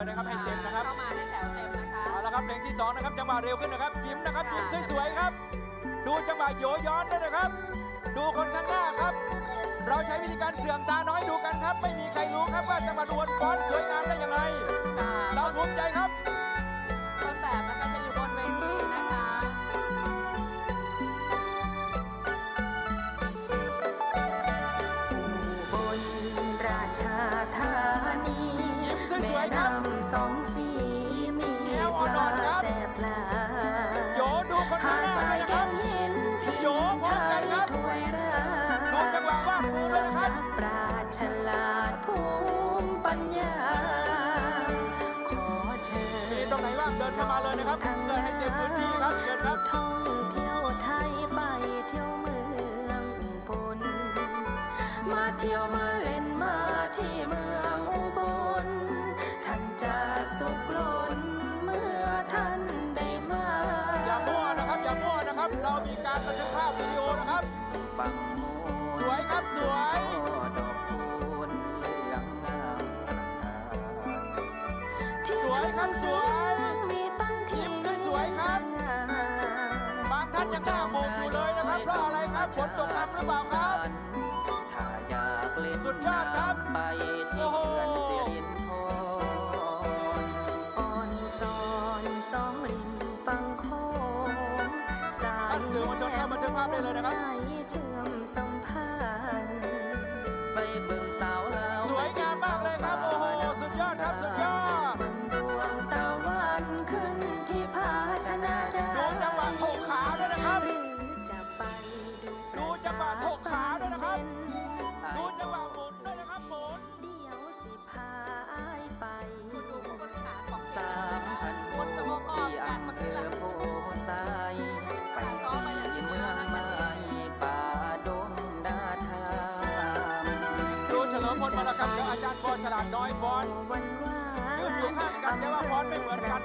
นะครับให้เต็มนะครับเข้ามาให้แถวเต็มนะคะเอาละครับเพลงที่สองนะครับจังหวะเร็วขึ้นนะครับยิ้มนะครับยิ้มสวยๆครับ ดูจังหวะโยย้อนด้วยนะครับ ดูคนข้างหน้าครับ เราใช้วิธีการเสื่อมตาน้อยดูกันครับ ไม่มีใครรู้ครับว่าจะมาดวลฟ้อนสวยงามได้ยังไงค่ะเราภูมิใจครับต้นแบบนะคะจะอยู่บนเวทีนะคะบนราชาธานี ยิ้มสแม่วยๆครับน้ำสองสีมีแนวปอ่อนลาๆครับแสบหลาโยดูคนข้าหางหน้าสาด้วยยนะแกครับงหินที่โยพร้อมกันครับถวยราดูจังหวะวาดมือด้วยนะครับนักปราชญ์ฉลาดภูมิปัญญาขอเชิญมีตรงไหนว่างเดินเข้ามาเลยนะครับเดินให้เต็มพื้นที่ครับเชิญครับท่องเที่ยวไทยไปเที่ยวเมืองอุบลมาเที่ยวมาเล่นมา ฟังสวยครับสวย ดอกคูณเหลืองงามตระการที่สวยครับสวย มีต้นทียิ้มสวยๆครับ บางท่านยังหน้าโมกอยู่เลยนะครับเพราะอะไรครับฝนตกหนักหรือเปล่าครับ ถ้าอยากเล่นสุดยอดครับน้ำไปที่โอ้โห เขื่อนสิรินธร อ่อนสอนสองริมฝั่งโค้งสาท่ายนสื่อมวลชนเข้าบันทึกภาพได้เลยนะครับ ได้ ครับเดี๋ยวอาจารย์ปอฉลาดน้อยฟ้อนวันวานยืนอยู่ข้างกันแต่ว่าฟ้อนไม่เหมือนกัน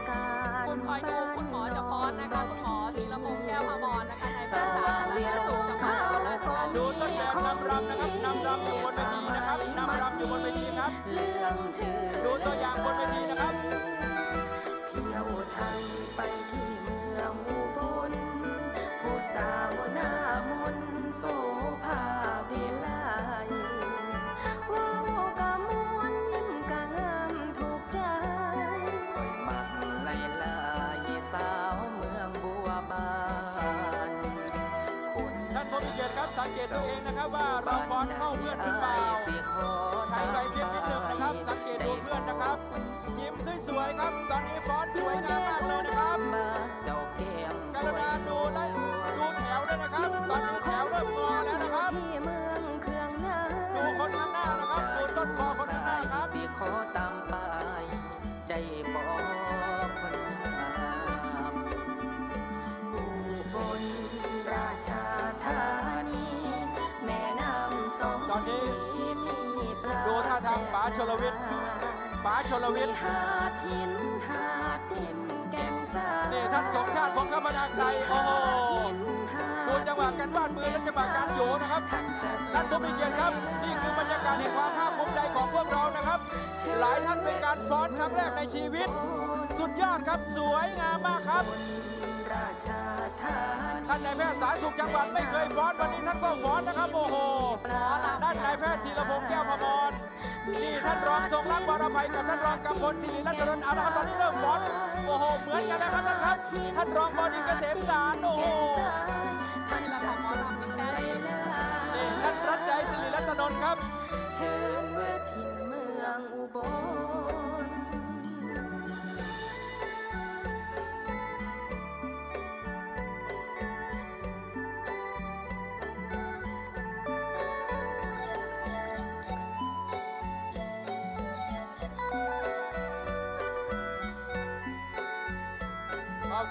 คุณคอยดูคุณหมอจะฟ้อนนะคะคุณหมอธีรพงษ์แก้วพมรนะคะในสาสาธารวิณโรสุขจังหวัดข้าวนราชก็บุรีดูต้นแบบนำรำนะครับนำรำอยู่บนเวทีนะครับนำรำอยู่บนเวทีครับเรื่องชื่อดูตัวอย่างบนเวทีนะครับเที่ยวไทยไป ท่านผู้มีเกียรติครับสังเกตตัวเองนะครับว่าเราฟ้อนเข้าเพื่อนหรือเปล่าใช้ใบเพียงนิดหนึ่งนะครับ สังเกตดูเพื่อนนะครับยิ้ม มาทางป๋าชลวิทย์ป๋าชลวิทย์หาดหินหาดดินแก่งสานี่ท่านสมชาติพงษ์คมนาไกรโอ้โหดูจังหวะการวาดมือและจังหวะการโยนะครับท่านผู้มีเกียรติครับ นี่คือบรรยากาศแห่งความภาคภูมิใจของพวกเรานะครับ หลายท่านเป็นการฟ้อนครั้งแรกในชีวิต สุดยอดครับสวยงามมากครับท่านนายแพทย์สาสุขจังหวัดไม่เคยฟ้อนวันนี้ท่านก็ฟ้อนนะครับโอ้โหท่านนายแพทย์ธีรพงษ์แก้วพมร นี่ท่านรองทรงรักบารภัยกับท่านรองกำพลศิริรัตนนท์เอาละครับตอนนี้เริ่มฟ้อนโอ้โหเหมือนกันนะครับท่านครับ ท่านรองบดินทร์เกษมสารโอ้โหท่านจะสุขไว้ลานี่ท่านรัตใจศิริรัตนนท์ครับเชิญเวทิ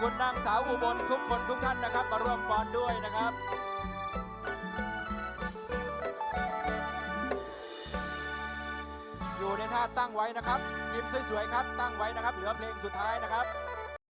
คุณนางสาวอุบลทุกคนทุกท่านนะครับ มาร่วมฟ้อนด้วยนะครับอยู่ในท่าตั้งไว้นะครับ ยิ้มสวยๆครับ ตั้งไว้นะครับ เหลือเพลงสุดท้ายนะครับ